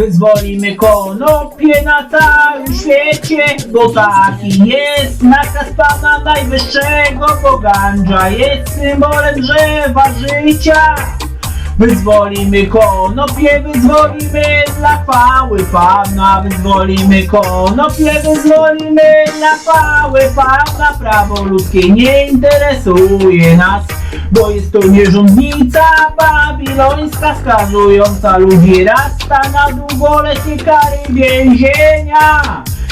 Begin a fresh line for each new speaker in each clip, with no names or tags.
Wyzwolimy konopie na całym świecie, bo taki jest nakaz Pana Najwyższego, bo ganja jest symbolem drzewa życia. Wyzwolimy konopie, wyzwolimy dla chwały Pana, wyzwolimy konopie, wyzwolimy dla chwały Pana. Prawo ludzkie nie interesuje nas, bo jest to nierządnica babilońska, skazująca ludzi rasta na długoletnie kary więzienia.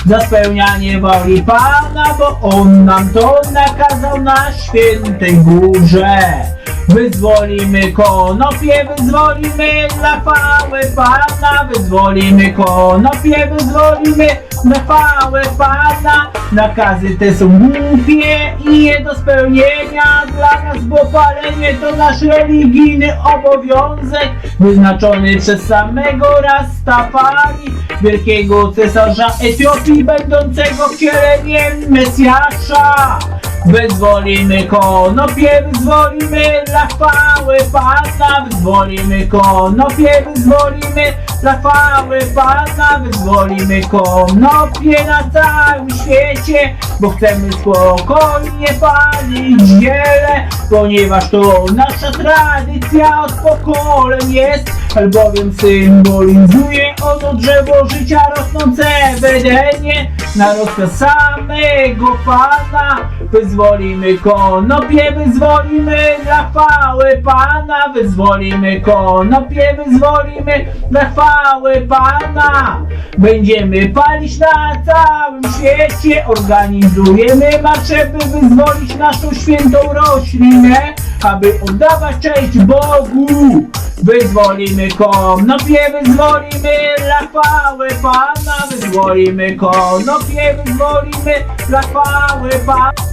Za spełnianie woli Pana, bo On nam to nakazał na świętej górze. Wyzwolimy konopie, wyzwolimy dla chwały Pana, wyzwolimy konopie, wyzwolimy dla chwały Pana. Nakazy te są głupie i nie do spełnienia dla nas, bo palenie to nasz religijny obowiązek, wyznaczony przez samego Rastafari, wielkiego cesarza Etiopii, będącego wcieleniem Mesjasza. Wyzwolimy konopie, wyzwolimy dla chwały Pana, wyzwolimy konopie, wyzwolimy dla chwały Pana, wyzwolimy konopie na całym świecie, bo chcemy spokojnie palić ziele, ponieważ to nasza tradycja od pokoleń jest, albowiem symbolizuje ono drzewo życia rosnące w Edenie, na rozkaz samego Pana, wyzwolimy konopie, wyzwolimy dla chwały Pana, wyzwolimy konopie, wyzwolimy dla chwały Pana. Będziemy palić na całym świecie, organizujemy marsze, by wyzwolić naszą świętą roślinę, aby oddawać cześć Bogu. Wyzwolimy konopie, wyzwolimy dla chwały Pana, wyzwolimy konopie, wyzwolimy dla chwały Pana.